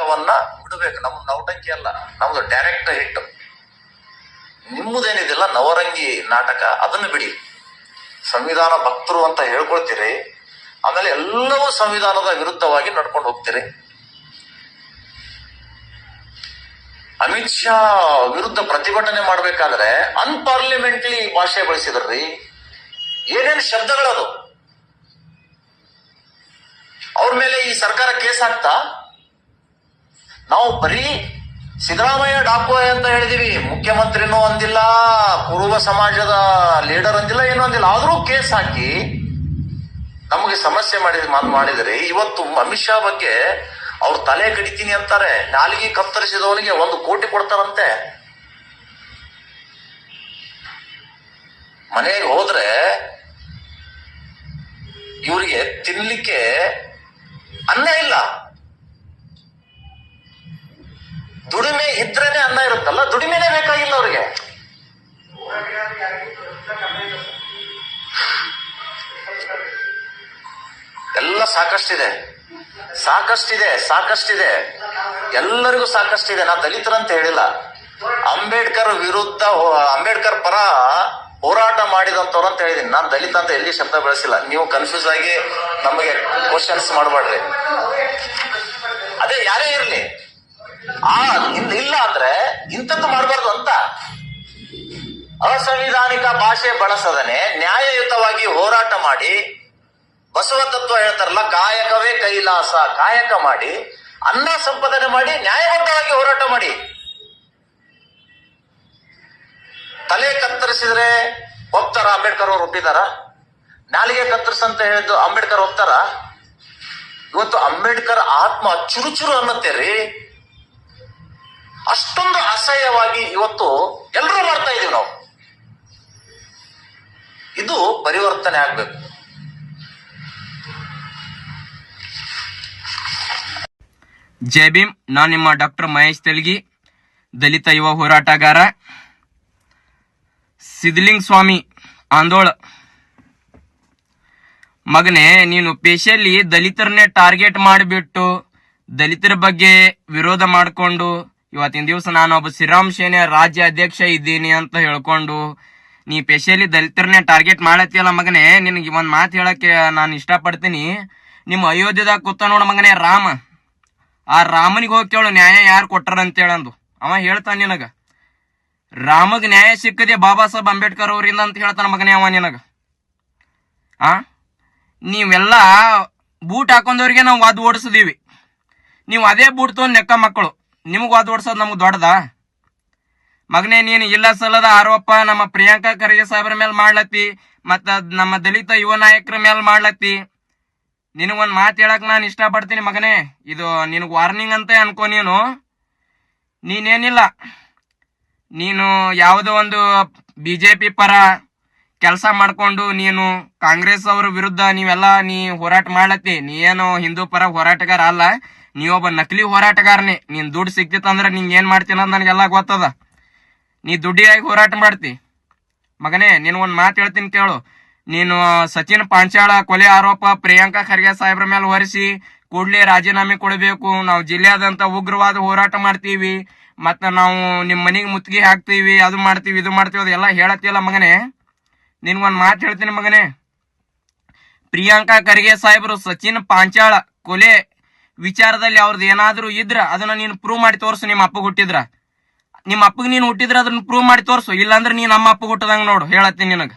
ನಾಟಕವನ್ನ ಬಿಡಬೇಕು. ನಮ್ಮ ನೌಟಂಕಿ ಅಲ್ಲ, ನಮ್ದು ಡೈರೆಕ್ಟ್ ಹಿಟ್ ನಿಮ್ಮದೇನಿದಿಲ್ಲ, ನವರಂಗಿ ನಾಟಕ, ಅದನ್ನು ಬಿಡಿ. ಸಂವಿಧಾನ ಭಕ್ತರು ಅಂತ ಹೇಳ್ಕೊಳ್ತೀರಿ, ಆಮೇಲೆ ಎಲ್ಲವೂ ಸಂವಿಧಾನದ ವಿರುದ್ಧವಾಗಿ ನಡ್ಕೊಂಡು ಹೋಗ್ತೀರಿ. ಅಮಿತ್ ಶಾ ವಿರುದ್ಧ ಪ್ರತಿಭಟನೆ ಮಾಡ್ಬೇಕಾದ್ರೆ ಅನ್ಪಾರ್ಲಿಮೆಂಟ್ಲಿ ಭಾಷೆ ಬಳಸಿದ್ರಿ. ಏನೇನು ಶಬ್ದಗಳದು? ಅವ್ರ ಮೇಲೆ ಈ ಸರ್ಕಾರ ಕೇಸ್ ಹಾಕ್ತಾ ನಾವು ಬರೀ ಸಿದ್ದರಾಮಯ್ಯ ಡಾಕು ಅಂತ ಹೇಳಿದೀವಿ. ಮುಖ್ಯಮಂತ್ರಿನೂ ಅಂದಿಲ್ಲ ಕುರುಬ ಸಮಾಜದ ಲೀಡರ್ ಅಂದಿಲ್ಲ, ಏನೂ ಅಂದಿಲ್ಲ. ಆದರೂ ಕೇಸ್ ಹಾಕಿ ನಮಗೆ ಸಮಸ್ಯೆ ಮಾಡಿದ ಮಾತು ಮಾಡಿದರೆ ಇವತ್ತು ಅಮಿತ್ ಶಾ ಬಗ್ಗೆ ಅವ್ರ ತಲೆ ಕಡಿತೀನಿ ಅಂತಾರೆ. ನಾಲಿಗೆ ಕತ್ತರಿಸಿದವನಿಗೆ ಒಂದು ಕೋಟಿ ಕೊಡ್ತಾರಂತೆ. ಮನೆಗೆ ಹೋದ್ರೆ ಇವರಿಗೆ ತಿನ್ಲಿಕ್ಕೆ ಅನ್ನ ಇಲ್ಲ. ದುಡಿಮೆ ಇದ್ರೇನೆ ಅನ್ನ ಇರುತ್ತಲ್ಲ, ದುಡಿಮೆನೆ ಬೇಕಾಗಿಲ್ಲ ಅವ್ರಿಗೆ. ಎಲ್ಲ ಸಾಕಷ್ಟಿದೆ. ಸಾಕಷ್ಟಿದೆ ಸಾಕಷ್ಟಿದೆ. ಎಲ್ಲರಿಗೂ ಸಾಕಷ್ಟಿದೆ. ನಾ ದಲಿತರಂತ ಹೇಳಿಲ್ಲ. ಅಂಬೇಡ್ಕರ್ ವಿರುದ್ಧ ಅಂಬೇಡ್ಕರ್ ಪರ ಹೋರಾಟ ಮಾಡಿದಂತವ್ರು ಅಂತ ಹೇಳಿದೀನಿ. ನಾನು ದಲಿತ ಅಂತ ಎಲ್ಲಿ ಶಬ್ದ ಬಳಸಿಲ್ಲ. ನೀವು ಕನ್ಫ್ಯೂಸ್ ಆಗಿ ನಮಗೆ ಕ್ವಶನ್ಸ್ ಮಾಡಬೇಡ್ರಿ. ಆ ಇಲ್ಲ ಅಂದ್ರೆ ಇಂಥದ್ದು ಮಾಡಬಾರ್ದು ಅಂತ. ಅಸಂವಿಧಾನಿಕ ಭಾಷೆ ಬಳಸದನೆ ನ್ಯಾಯಯುತವಾಗಿ ಹೋರಾಟ ಮಾಡಿ, ಬಸವ ತತ್ವ ಹೇಳ್ತಾರಲ್ಲ, ಕಾಯಕವೇ ಕೈಲಾಸ, ಕಾಯಕ ಮಾಡಿ, ಅನ್ನ ಸಂಪಾದನೆ ಮಾಡಿ, ನ್ಯಾಯಬದ್ಧವಾಗಿ ಹೋರಾಟ ಮಾಡಿ. ತಲೆ ಕತ್ತರಿಸಿದ್ರೆ ಒಪ್ತಾರ ಅಂಬೇಡ್ಕರ್ ಅವ್ರು ಒಪ್ಪಿದಾರ? ನಾಲಿಗೆ ಕತ್ತರಿಸಂತ ಹೇಳಿದ್ದು ಅಂಬೇಡ್ಕರ್ ಒಪ್ತಾರ? ಇವತ್ತು ಅಂಬೇಡ್ಕರ್ ಆತ್ಮ ಚುರುಚುರು ಅನ್ನತ್ತೆ ರೀ. ಅಷ್ಟೊಂದು ಅಸಹ್ಯವಾಗಿ ಇವತ್ತು ಎಲ್ಲರೂ ಮಾಡ್ತಾ ಇದೀವಿ ನಾವು. ಇದು ಪರಿವರ್ತನೆ ಆಗ್ಬೇಕು. ಜೈ ಭೀಮ್, ನಾನು ನಿಮ್ಮ ಡಾಕ್ಟರ್ ಮಹೇಶ್ ತೆಲ್ಗಿ, ದಲಿತ ಯುವ ಹೋರಾಟಗಾರ. ಸಿದ್ಲಿಂಗ್ ಸ್ವಾಮಿ ಆಂದೋಳ. ಮಗನೇ, ನೀನು ಪೇಶಲ್ಲಿ ದಲಿತರನ್ನೇ ಟಾರ್ಗೆಟ್ ಮಾಡಿಬಿಟ್ಟು ದಲಿತರ ಬಗ್ಗೆ ವಿರೋಧ ಮಾಡಿಕೊಂಡು ಇವತ್ತಿನ ದಿವಸ ನಾನು ಒಬ್ಬ ಶ್ರೀರಾಮ್ ಸೇನೆ ರಾಜ್ಯ ಅಧ್ಯಕ್ಷ ಇದ್ದೀನಿ ಅಂತ ಹೇಳ್ಕೊಂಡು, ನೀ ಸ್ಪೆಷಲಿ ದಲಿತರನ್ನೇ ಟಾರ್ಗೆಟ್ ಮಾಡತ್ತಿಯಲ್ಲ ಮಗನೇ, ನಿನಗೆ ಒಂದು ಮಾತು ಹೇಳಕ್ಕೆ ನಾನು ಇಷ್ಟಪಡ್ತೀನಿ. ನಿಮ್ಮ ಅಯೋಧ್ಯದಾಗ ಕೂತ ನೋಡ ಮಗನೇ ರಾಮ. ಆ ರಾಮನಿಗೆ ಹೋಗಿ ಕೇಳು, ನ್ಯಾಯ ಯಾರು ಕೊಟ್ಟರು ಅಂತ ಹೇಳಂದು ಅವ ಹೇಳ್ತಾನ ನಿನಗ. ರಾಮಗ್ ನ್ಯಾಯ ಸಿಕ್ಕದೆ ಬಾಬಾ ಸಾಹೇಬ್ ಅಂಬೇಡ್ಕರ್ ಅವರಿಂದ ಅಂತ ಹೇಳ್ತಾನ ಮಗನೇ ಅವ ನಿನಗ. ಆ? ನೀವೆಲ್ಲ ಬೂಟ್ ಹಾಕೊಂಡವ್ರಿಗೆ ನಾವು ವಾದ ಓಡಿಸಿದೀವಿ. ನೀವು ಅದೇ ಬೂಟ್ ತೊಗೊಂಡು ನೆಕ್ಕ ಮಕ್ಕಳು. ನಿಮಗೆ ವಾದ್ ಓಡಿಸೋದು ನಮ್ಗೆ ದೊಡ್ಡದ? ಮಗನೇ, ನೀನು ಇಲ್ಲ ಸಲ್ಲದ ಆರೋಪ ನಮ್ಮ ಪ್ರಿಯಾಂಕಾ ಖರ್ಗೆ ಸಾಹೇಬ್ರ ಮೇಲೆ ಮಾಡ್ಲತ್ತಿ, ಮತ್ತ ನಮ್ಮ ದಲಿತ ಯುವ ನಾಯಕರ ಮೇಲೆ ಮಾಡ್ಲತ್ತಿ. ನಿನಗೊಂದು ಮಾತು ಹೇಳಕ್ ನಾನು ಇಷ್ಟಪಡ್ತೀನಿ ಮಗನೇ. ಇದು ನಿನಗೆ ವಾರ್ನಿಂಗ್ ಅಂತ ಅನ್ಕೋ ನೀನು. ನೀನೇನಿಲ್ಲ. ನೀನು ಯಾವುದೋ ಒಂದು ಬಿ ಜೆ ಪಿ ಪರ ಕೆಲಸ ಮಾಡ್ಕೊಂಡು ನೀನು ಕಾಂಗ್ರೆಸ್ ಅವ್ರ ವಿರುದ್ಧ ನೀವೆಲ್ಲ ನೀ ಹೋರಾಟ ಮಾಡ್ಲತ್ತಿ. ನೀ ಏನು ಹಿಂದೂ ಪರ ಹೋರಾಟಗಾರ ಅಲ್ಲ. ನೀವೊಬ್ಬ ನಕಲಿ ಹೋರಾಟಗಾರನೇ, ನೀನ್ ದುಡ್ಡು ಸಿಕ್ತಿತ್ತಂದ್ರೆ ನಿಂಗೆ ಏನ್ ಮಾಡ್ತೀನಿ ಅಂತ ನನಗೆಲ್ಲ ಗೊತ್ತದ. ನೀ ದುಡ್ಡಿಯಾಗಿ ಹೋರಾಟ ಮಾಡ್ತಿ. ಮಗನೇ, ನೀನು ಒಂದು ಮಾತು ಹೇಳ್ತೀನಿ ಕೇಳು. ನೀನು ಸಚಿನ್ ಪಾಂಚಾಳ ಕೊಲೆ ಆರೋಪ ಪ್ರಿಯಾಂಕಾ ಖರ್ಗೆ ಸಾಹೇಬ್ರ ಮೇಲೆ ಹೊರಿಸಿ, ಕೂಡಲೇ ರಾಜೀನಾಮೆ ಕೊಡಬೇಕು. ನಾವು ಜಿಲ್ಲೆಯಾದಂತ ಉಗ್ರವಾದ ಹೋರಾಟ ಮಾಡ್ತೀವಿ. ಮತ್ತು ನಾವು ನಿಮ್ಮ ಮನೆಗೆ ಮುತ್ತಿಗೆ ಹಾಕ್ತೀವಿ, ಅದು ಮಾಡ್ತೀವಿ, ಇದು ಮಾಡ್ತೀವಿ, ಅದೆಲ್ಲ ಹೇಳತ್ತಿಲ್ಲ ಮಗನೇ. ನಿನ್ಗೊಂದು ಮಾತು ಹೇಳ್ತೀನಿ ಮಗನೇ. ಪ್ರಿಯಾಂಕಾ ಖರ್ಗೆ ಸಾಹೇಬರು ಸಚಿನ್ ಪಾಂಚಾಳ ಕೊಲೆ ವಿಚಾರದಲ್ಲಿ ಅವ್ರದ್ದು ಏನಾದರೂ ಇದ್ರ ಅದನ್ನ ನೀನು ಪ್ರೂವ್ ಮಾಡಿ ತೋರಿಸು ನಿಮ್ಮ ಅಪ್ಪಗೆ ಹುಟ್ಟಿದ್ರ. ನಿಮ್ಮ ಅಪ್ಪಗೆ ನೀನು ಹುಟ್ಟಿದ್ರ ಅದನ್ನ ಪ್ರೂವ್ ಮಾಡಿ ತೋರಿಸು. ಇಲ್ಲಾಂದ್ರೆ ನೀನು ನಮ್ಮ ಅಪ್ಪಗೆ ಹುಟ್ಟದಂಗ ನೋಡು. ಹೇಳತ್ತೀನಿ ನಿನಗ.